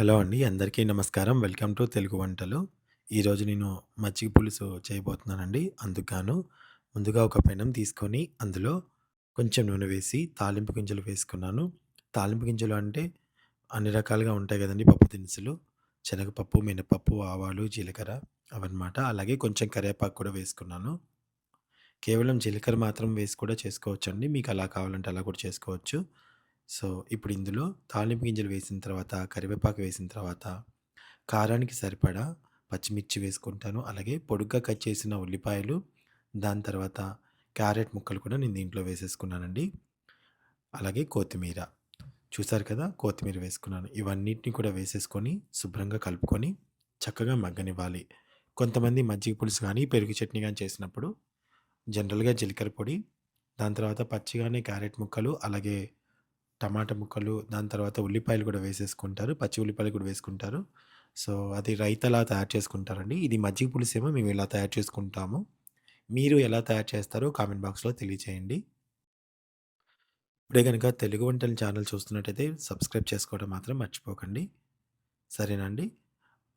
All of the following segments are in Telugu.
హలో అండి. అందరికీ నమస్కారం. వెల్కమ్ టు తెలుగు వంటలు. ఈరోజు నేను మజ్జిగ పులుసు చేయబోతున్నానండి. అందుకుగాను ముందుగా ఒక పెనం తీసుకొని అందులో కొంచెం నూనె వేసి తాలింపు గింజలు వేసుకున్నాను. తాలింపు గింజలు అంటే అన్ని రకాలుగా ఉంటాయి కదండి పప్పు దినుసులు. శనగపప్పు, మినపప్పు, ఆవాలు, జీలకర్ర అవన్నమాట. అలాగే కొంచెం కరివేపాకు కూడా వేసుకున్నాను. కేవలం జీలకర్ర మాత్రం వేసి కూడా చేసుకోవచ్చండి. మీకు అలా కావాలంటే అలా కూడా చేసుకోవచ్చు. సో, ఇప్పుడు ఇందులో తాలింపు గింజలు వేసిన తర్వాత, కరివేపాకు వేసిన తర్వాత, కారానికి సరిపడా పచ్చిమిర్చి వేసుకుంటాను. అలాగే పొడుగ్గా కట్ చేసిన ఉల్లిపాయలు, దాని తర్వాత క్యారెట్ ముక్కలు కూడా నేను దీంట్లో వేసేసుకున్నానండి. అలాగే కొత్తిమీర. చూసారు కదా! కొత్తిమీర వేసుకున్నాను. ఇవన్నిటిని కూడా వేసేసుకొని శుభ్రంగా కలుపుకొని చక్కగా మగ్గనివ్వాలి. కొంతమంది మజ్జిగ పులుసు కానీ పెరుగు చట్నీ కానీ చేసినప్పుడు జనరల్‌గా జీలకర్ర పొడి, దాని తర్వాత పచ్చిగానే క్యారెట్ ముక్కలు, అలాగే టమాటా ముక్కలు, దాని తర్వాత ఉల్లిపాయలు కూడా వేసేసుకుంటారు. పచ్చి ఉల్లిపాయలు కూడా వేసుకుంటారు. సో, అది రైతలా తయారు చేసుకుంటారండి. ఇది మజ్జిగ పులుసేమో మేము ఇలా తయారు చేసుకుంటాము. మీరు ఎలా తయారు చేస్తారో కామెంట్ బాక్స్‌లో తెలియచేయండి. ఇప్పుడే కనుక తెలుగు వంటల ఛానల్ చూస్తున్నట్టయితే సబ్స్క్రైబ్ చేసుకోవడం మాత్రం మర్చిపోకండి. సరేనండి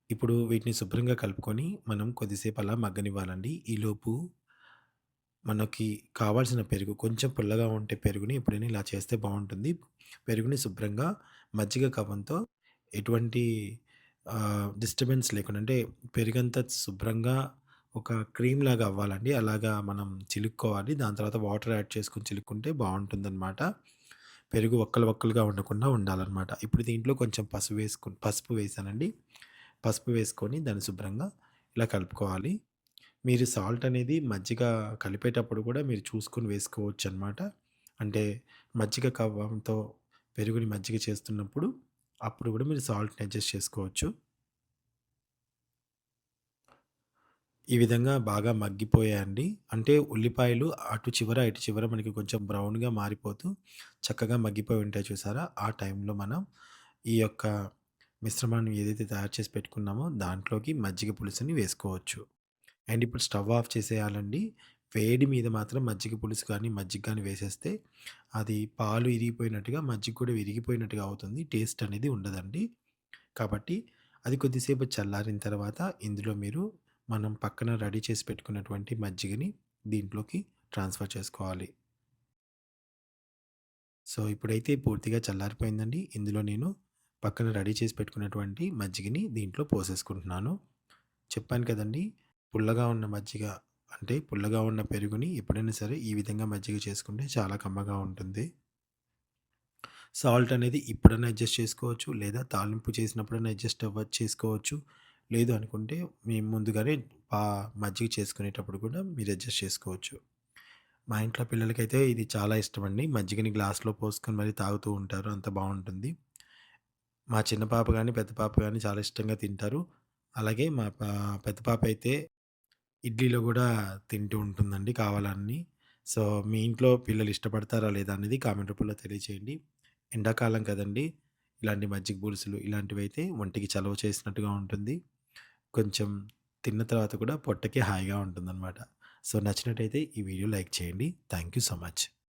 ఇప్పుడు వీటిని శుభ్రంగా కలుపుకొని మనం కొద్దిసేపు అలా మగ్గనివ్వాలండి. ఈలోపు మనకి కావాల్సిన పెరుగు కొంచెం పుల్లగా ఉంటే పెరుగుని ఎప్పుడైనా ఇలా చేస్తే బావుంటుంది. పెరుగుని శుభ్రంగా మజ్జిగ కవంతో ఎటువంటి ఆహ్, డిస్టర్బెన్స్ లేకుండా అంటే పెరుగంతా శుభ్రంగా ఒక క్రీమ్ లాగా అవ్వాలండి. అలాగా మనం చిలుక్కోవాలి. దాని తర్వాత వాటర్ యాడ్ చేసుకొని చిలుక్కుంటే బావుంటుందనమాట. పెరుగు వక్కలు వక్కలుగా ఉండకుండా ఉండాలనమాట. ఇప్పుడు దీంట్లో కొంచెం పసుపు వేసుకు పసుపు వేసానండి. పసుపు వేసుకొని దాన్ని శుభ్రంగా ఇలా కలుపుకోవాలి. మీరు సాల్ట్ అనేది మజ్జిగ కలిపేటప్పుడు కూడా మీరు చూసుకొని వేసుకోవచ్చు అనమాట అంటే మజ్జిగ కవ్వంతో పెరుగుని మజ్జిగ చేస్తున్నప్పుడు అప్పుడు కూడా మీరు సాల్ట్‌ని అడ్జస్ట్ చేసుకోవచ్చు. ఈ విధంగా బాగా మగ్గిపోయాయండి. అంటే ఉల్లిపాయలు అటు చివర, ఇటు చివర మనకి కొంచెం బ్రౌన్‌గా మారిపోతూ చక్కగా మగ్గిపోయి ఉంటాయి చూసారా? ఆ టైంలో మనం ఈ యొక్క మిశ్రమాన్ని ఏదైతే తయారు చేసి పెట్టుకున్నామో దాంట్లోకి మజ్జిగ పులుసుని వేసుకోవచ్చు. అండ్ ఇప్పుడు స్టవ్ ఆఫ్ చేసేయాలండి. వేడి మీద మాత్రం మజ్జిగ పులుసు కానీ, మజ్జిగ కానీ వేసేస్తే అది పాలు ఇరిగిపోయినట్టుగా, మజ్జిగ కూడా విరిగిపోయినట్టుగా అవుతుంది. టేస్ట్ అనేది ఉండదండి. కాబట్టి అది కొద్దిసేపు చల్లారిన తర్వాత ఇందులో మీరు మనం పక్కన రెడీ చేసి పెట్టుకున్నటువంటి మజ్జిగని దీంట్లోకి ట్రాన్స్‌ఫర్ చేసుకోవాలి. సో, ఇప్పుడైతే పూర్తిగా చల్లారిపోయిందండి. ఇందులో నేను పక్కన రెడీ చేసి పెట్టుకున్నటువంటి మజ్జిగని దీంట్లో పోసేసుకుంటున్నాను. చెప్పాను కదండీ! పుల్లగా ఉన్న మజ్జిగ అంటే పుల్లగా ఉన్న పెరుగుని ఎప్పుడైనా సరే ఈ విధంగా మజ్జిగ చేసుకుంటే చాలా కమ్మగా ఉంటుంది. సాల్ట్ అనేది ఇప్పుడైనా అడ్జస్ట్ చేసుకోవచ్చు. లేదా తాలింపు చేసినప్పుడైనా అడ్జస్ట్ అవ్వ చేసుకోవచ్చు. లేదు అనుకుంటే మేము ముందుగానే మజ్జిగ చేసుకునేటప్పుడు కూడా మీరు అడ్జస్ట్ చేసుకోవచ్చు. మా ఇంట్లో పిల్లలకైతే ఇది చాలా ఇష్టమండి. మజ్జిగని గ్లాస్‌లో పోసుకొని మరి తాగుతూ ఉంటారు. అంత బాగుంటుంది మా చిన్న పాప కానీ పెద్ద పాప కానీ చాలా ఇష్టంగా తింటారు. అలాగే మా పా పెద్ద పాప అయితే ఇడ్లీలో గూడా తింటూ ఉంటుందండి కావాలని. సో, మీ ఇంట్లో పిల్లలు ఇష్టపడతారా లేదా అనేది కామెంట్ రూపంలో తెలియచేయండి. ఎండాకాలం కదండీ! ఇలాంటి మజ్జిగ పులుసులు ఇలాంటివైతే ఒంటికి చలవ చేసినట్టుగా ఉంటుంది. కొంచెం తిన్న తర్వాత కూడా పొట్టకి హాయిగా ఉంటుందనమాట. సో, నచ్చినట్టయితే ఈ వీడియో లైక్ చేయండి. Thank you so much.